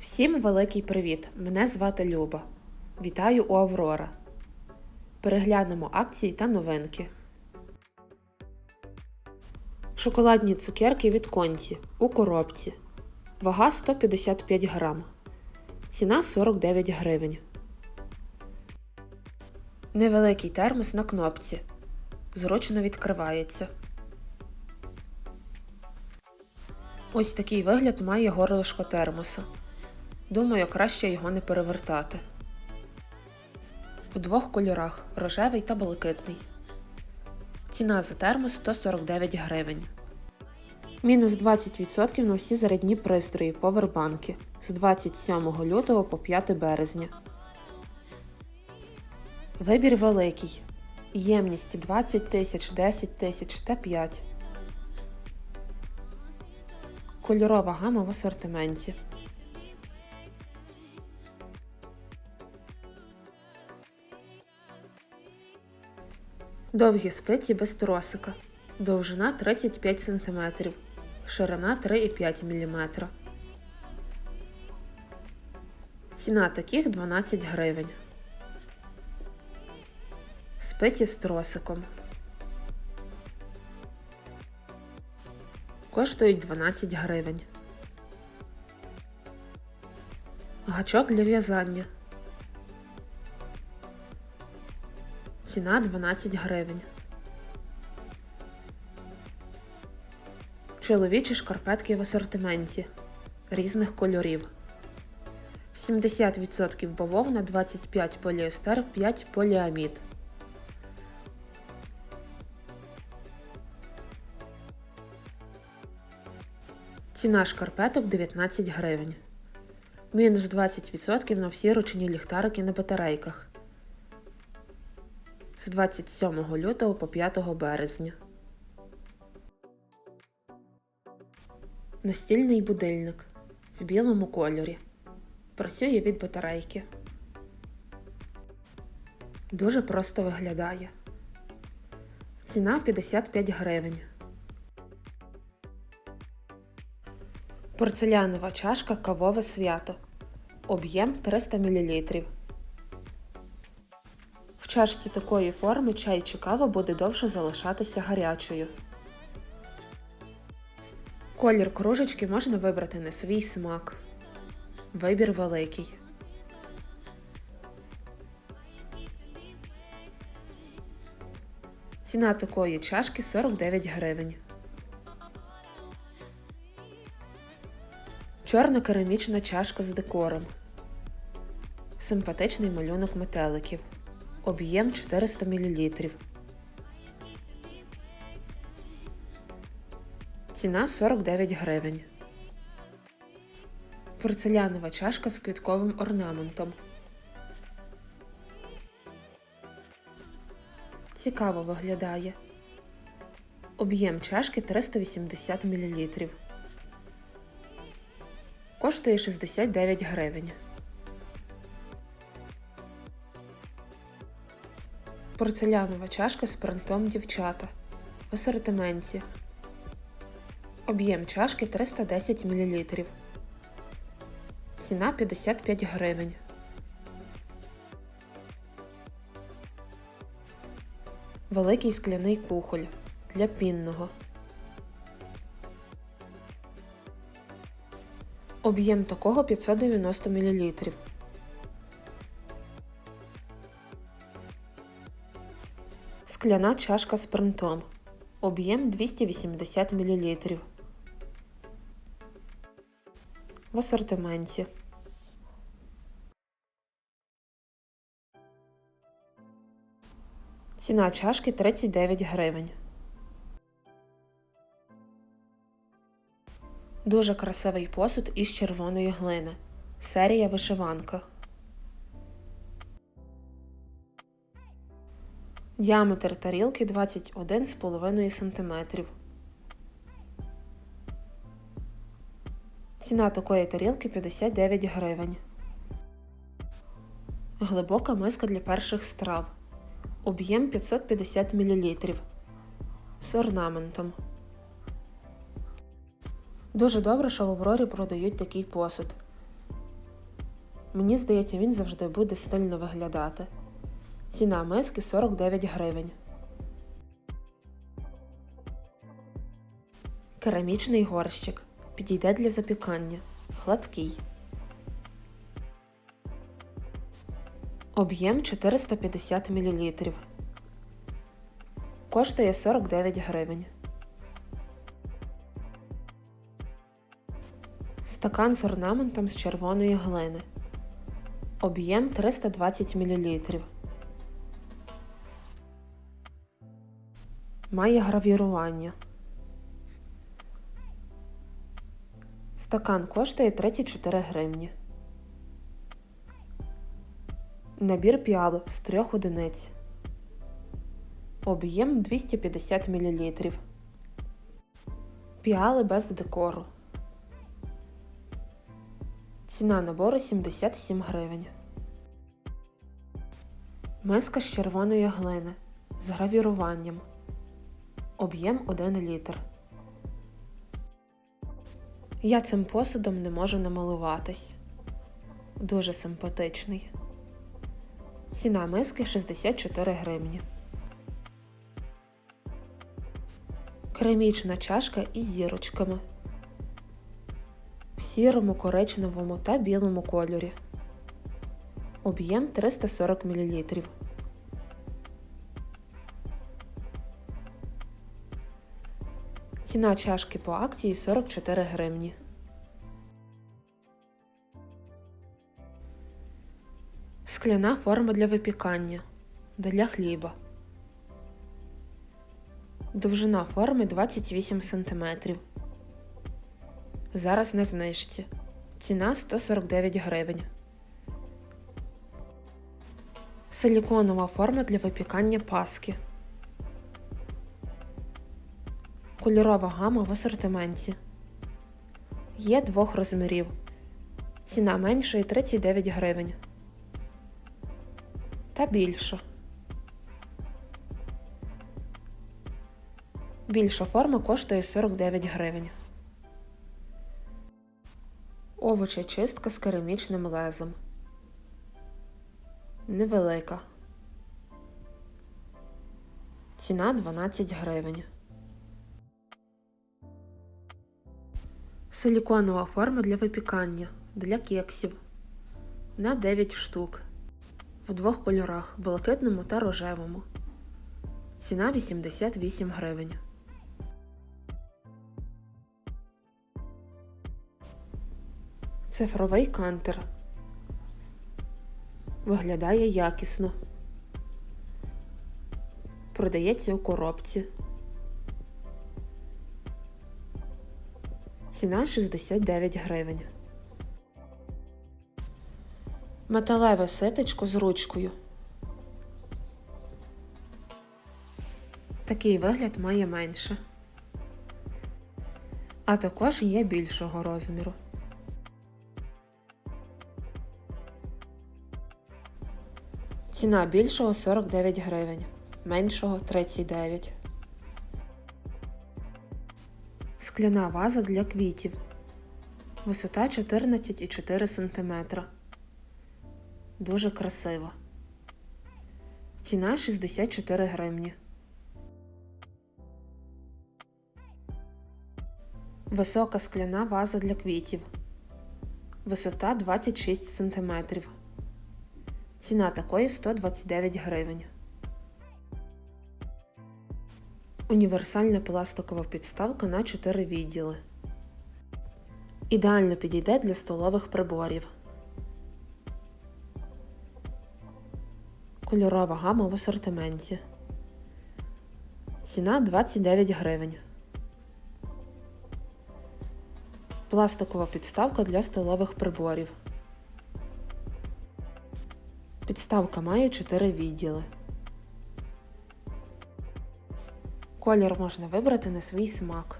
Всім великий привіт! Мене звати Люба. Вітаю у Аврора. Переглянемо акції та новинки. Шоколадні цукерки від Конті у коробці. Вага 155 грам. Ціна 49 гривень. Невеликий термос на кнопці. Зручно відкривається. Ось такий вигляд має горлишко термоса. Думаю, краще його не перевертати. У двох кольорах рожевий та блакитний. Ціна за термос 149 гривень. Мінус 20% на всі зарядні пристрої повербанки з 27 лютого по 5 березня. Вибір великий. Ємність 20 тисяч, 10 тисяч та 5. Кольорова гама в асортименті. Довгі спиці без тросика. Довжина 35 см. Ширина 3,5 мм. Ціна таких 12 гривень. Спиці з тросиком. Коштують 12 гривень. Гачок для в'язання. Ціна 12 гривень. Чоловічі шкарпетки в асортименті різних кольорів. 70% бавовна, 25 поліестер, 5 поліамід. Ціна шкарпеток 19 гривень. Мінус 20% на всі ручні ліхтарики на батарейках з 27 лютого по 5 березня. Настільний будильник в білому кольорі. Працює від батарейки. Дуже просто виглядає. Ціна 55 гривень. Порцелянова чашка кавове свято. Об'єм 300 мл. Чашці такої форми чай чи кава буде довше залишатися гарячою. Колір кружечки можна вибрати на свій смак. Вибір великий. Ціна такої чашки 49 гривень. Чорна керамічна чашка з декором. Симпатичний малюнок метеликів. Об'єм 400 мл. Ціна 49 гривень. Порцелянова чашка з квітковим орнаментом. Цікаво виглядає. Об'єм чашки 380 мл. Коштує 69 гривень. Порцелянова чашка з принтом дівчата. В асортименті. Об'єм чашки 310 мл. Ціна 55 гривень. Великий скляний кухоль для пінного. Об'єм такого 590 мл. Скляна чашка з принтом. Об'єм 280 мл. В асортименті. Ціна чашки 39 гривень. Дуже красивий посуд із червоної глини. Серія вишиванка. Діаметр тарілки 21,5 см. Ціна такої тарілки 59 гривень. Глибока миска для перших страв. Об'єм 550 мл. З орнаментом. Дуже добре, що в Аврорі продають такий посуд. Мені здається, він завжди буде стильно виглядати. Ціна миски 49 гривень. Керамічний горщик. Підійде для запікання. Гладкий. Об'єм 450 мл. Коштує 49 гривень. Стакан з орнаментом з червоної глини. Об'єм 320 мл. Має гравірування. Стакан коштує 34 гривні. Набір піалу з трьох одиниць. Об'єм 250 мл. Піали без декору. Ціна набору 77 гривень. Миска з червоної глини з гравіруванням. Об'єм 1 літр. Я цим посудом не можу намилуватись. Дуже симпатичний. Ціна миски 64 гривні. Керамічна чашка із зірочками. В сірому, коричневому та білому кольорі. Об'єм 340 мл. Ціна чашки по акції 44 гривні. Скляна форма для випікання. Для хліба. Довжина форми 28 см. Зараз на знижці. Ціна 149 гривень. Силіконова форма для випікання паски. Кольорова гама в асортименті. Є двох розмірів. Ціна меншої 39 гривень. Та більша. Більша форма коштує 49 гривень. Овочечистка з керамічним лезом. Невелика. Ціна 12 гривень. Силіконова форма для випікання для кексів на 9 штук в двох кольорах блакитному та рожевому. Ціна 88 гривень. Цифровий кантер. Виглядає якісно. Продається у коробці. Ціна 69 гривень. Металеве ситечко з ручкою. Такий вигляд має менше. А також є більшого розміру. Ціна більшого 49 гривень, меншого 39. Скляна ваза для квітів. Висота 14,4 см. Дуже красива. Ціна 64 гривні. Висока скляна ваза для квітів. Висота 26 см. Ціна такої 129 гривень. Універсальна пластикова підставка на 4 відділи. Ідеально підійде для столових приборів. Кольорова гама в асортименті. Ціна 29 гривень. Пластикова підставка для столових приборів. Підставка має 4 відділи. Колір можна вибрати на свій смак.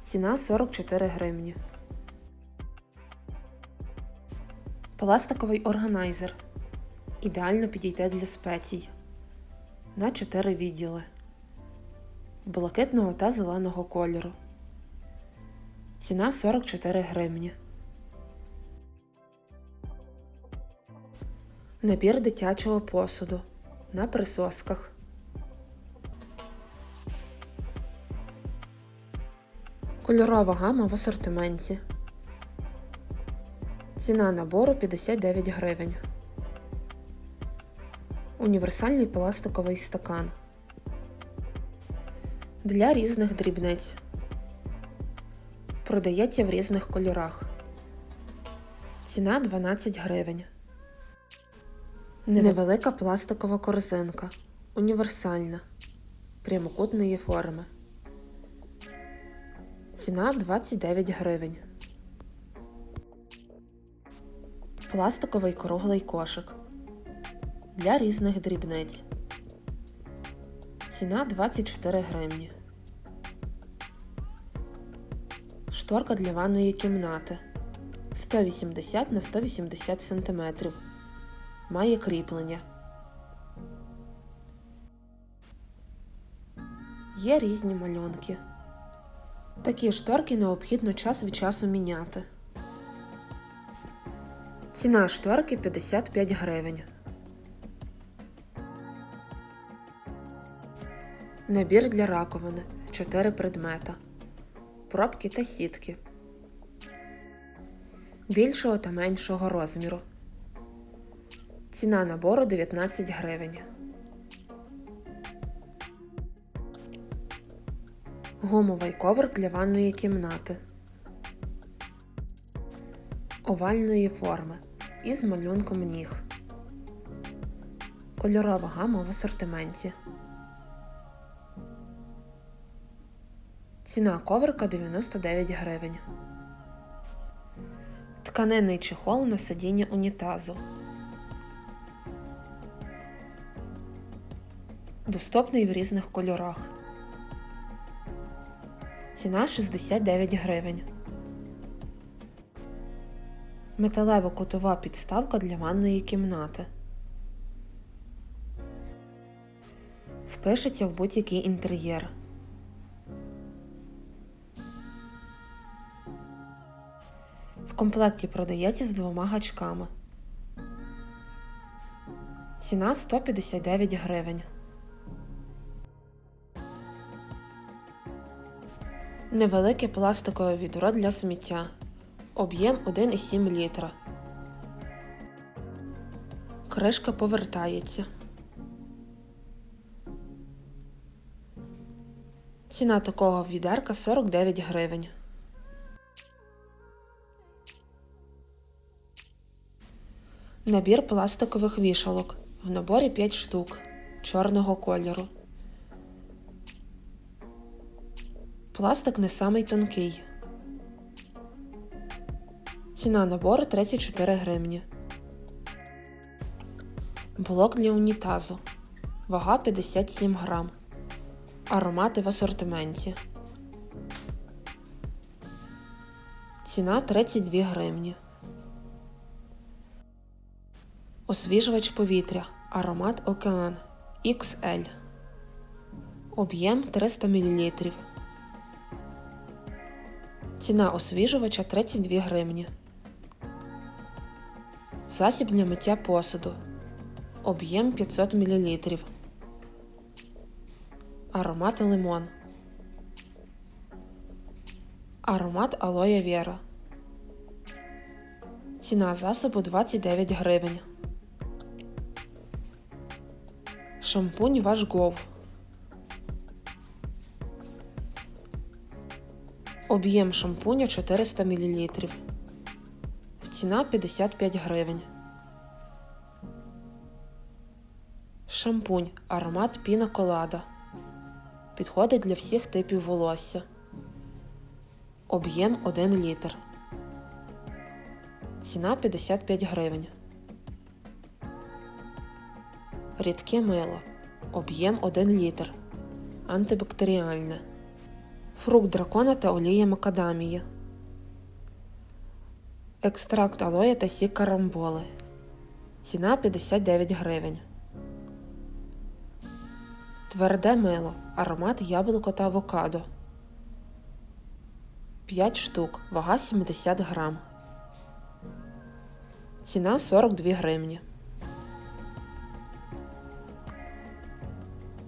Ціна 44 гривні. Пластиковий органайзер. Ідеально підійде для спецій. На 4 відділи. Блакитного та зеленого кольору. Ціна 44 гривні. Набір дитячого посуду на присосках. Кольорова гама в асортименті. Ціна набору 59 гривень. Універсальний пластиковий стакан. Для різних дрібниць. Продається в різних кольорах. Ціна 12 гривень. Невелика пластикова корзинка. Універсальна. Прямокутної форми. Ціна 29 гривень. Пластиковий круглий кошик. Для різних дрібниць. Ціна 24 гривні. Шторка для ванної кімнати 180 на 180 см. Має кріплення. Є різні малюнки. Такі шторки необхідно час від часу міняти. Ціна шторки 55 гривень. Набір для раковини 4 предмета. Пробки та сітки. Більшого та меншого розміру. Ціна набору 19 гривень. Гумовий коврик для ванної кімнати. Овальної форми із малюнком ніг. Кольорова гама в асортименті. Ціна коврика 99 гривень. Тканинний чехол на сидіння унітазу. Доступний в різних кольорах. Ціна 69 гривень. Металева кутова підставка для ванної кімнати. Впишеться в будь-який інтер'єр. В комплекті продається з двома гачками. Ціна 159 гривень. Невелике пластикове відро для сміття. Об'єм 1,7 літра. Кришка повертається. Ціна такого відерка 49 гривень. Набір пластикових вішалок. В наборі 5 штук чорного кольору. Пластик не самий тонкий. Ціна набору 34 гривні. Блок для унітазу. Вага 57 грам. Аромати в асортименті. Ціна 32 гривні. Освіжувач повітря. Аромат Океан XL. Об'єм 300 мл. Ціна освіжувача 32 гривні. Засіб для миття посуду. Об'єм 500 мл. Аромат лимон. Аромат алоє вера. Ціна засобу 29 гривень. Шампунь ваш гов. Об'єм шампуня 400 мл. Ціна 55 гривень. Шампунь. Аромат піна колада. Підходить для всіх типів волосся. Об'єм 1 літр. Ціна 55 гривень. Рідке мило. Об'єм 1 літр. Антибактеріальне фрукт дракона та олія макадамії, екстракт алоя та сік карамболи. Ціна 59 гривень. Тверде мило. Аромат яблуко та авокадо. 5 штук. Вага 70 грам. Ціна 42 гривні.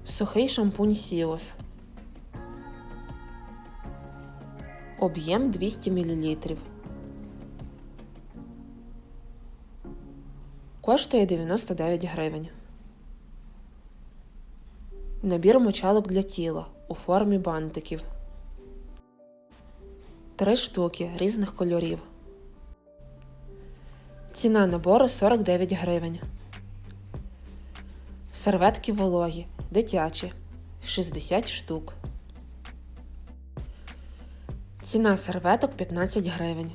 Сухий шампунь Сіос. Об'єм 200 мл. Коштує 99 гривень. Набір мочалок для тіла у формі бантиків. Три штуки різних кольорів. Ціна набору 49 гривень. Серветки вологі, дитячі 60 штук. Ціна серветок 15 гривень.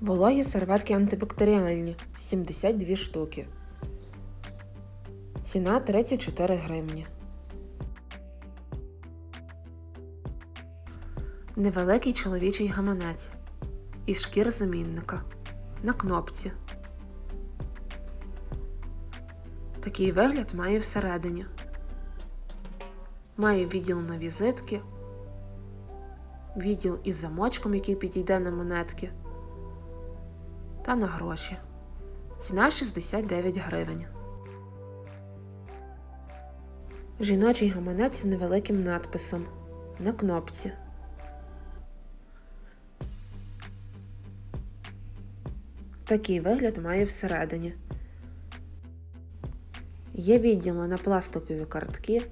Вологі серветки антибактеріальні 72 штуки. Ціна 34 гривні. Невеликий чоловічий гаманець із шкір замінника на кнопці. Такий вигляд має всередині. Має відділ на візитки, відділ із замочком, який підійде на монетки, та на гроші. Ціна 69 гривень. Жіночий гаманець з невеликим надписом на кнопці. Такий вигляд має всередині. Є відділи на пластикові картки,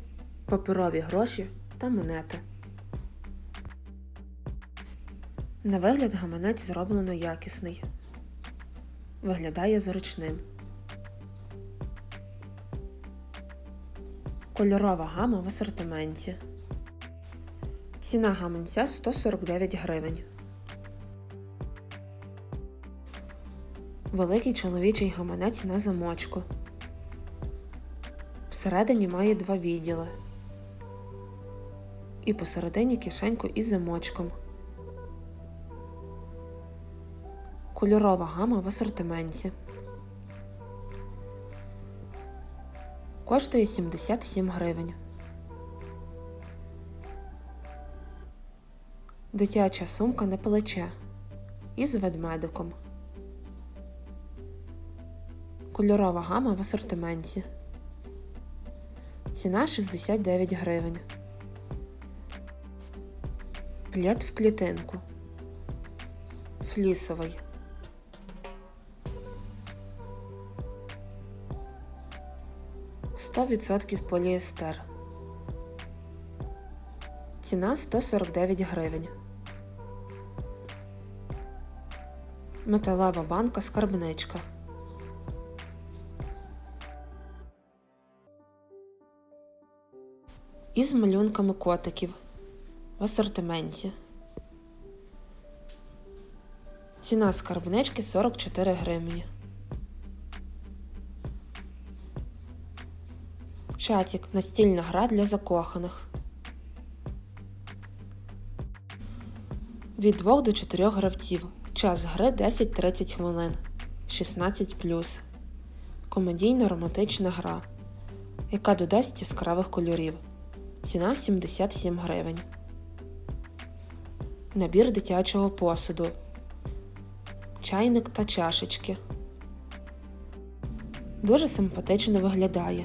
паперові гроші та монети. На вигляд гаманець зроблено якісний. Виглядає зручним. Кольорова гама в асортименті. Ціна гаманця 149 гривень. Великий чоловічий гаманець на замочку. Всередині має два відділи. І посередині кишеньку із замочком. Кольорова гама в асортименті. Коштує 77 гривень. Дитяча сумка на плече із ведмедиком. Кольорова гама в асортименті. Ціна 69 гривень. Плед в клітинку. Флісовий. Сто відсотків поліестер. Ціна 149 гривень. Металева банка скарбничка. із малюнками котиків в асортименті. Ціна скарбнички 44 гривні. Чатік настільна гра для закоханих. Від 2 до 4 гравців. Час гри 10-30 хвилин. 16. Комедійно романтична гра, яка додасть яскравих кольорів. Ціна 77 гривень. Набір дитячого посуду. Чайник та чашечки. Дуже симпатично виглядає.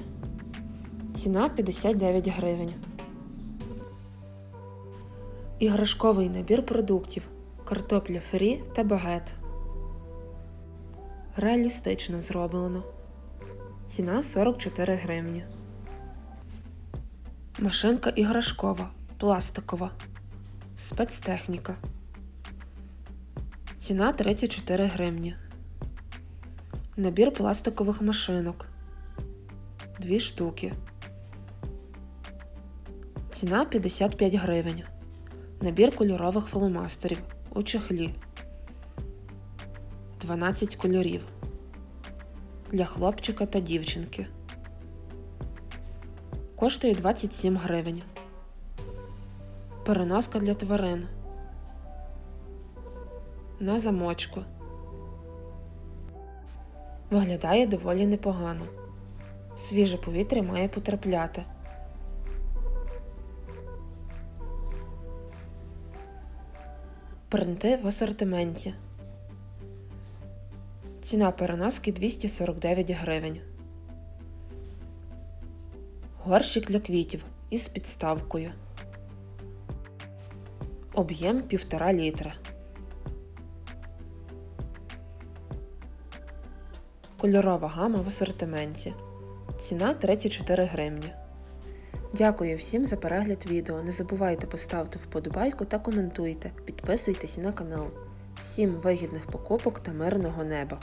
Ціна 59 гривень. Іграшковий набір продуктів. Картопля фрі та багет. Реалістично зроблено. Ціна 44 гривні. Машинка іграшкова, пластикова. Спецтехніка. Ціна 34 гривні. Набір пластикових машинок. Дві штуки. Ціна 55 гривень. Набір кольорових фломастерів у чехлі. 12 кольорів. Для хлопчика та дівчинки. Коштує 27 гривень. Переноска для тварин. На замочку. Виглядає доволі непогано. Свіже повітря має потрапляти. Принти в асортименті. Ціна переноски 249 гривень. Горщик для квітів із підставкою. Об'єм 1,5 літра. Кольорова гама в асортименті. Ціна 34 гривні. Дякую всім за перегляд відео. Не забувайте поставити вподобайку та коментуйте. Підписуйтесь на канал. Всім вигідних покупок та мирного неба!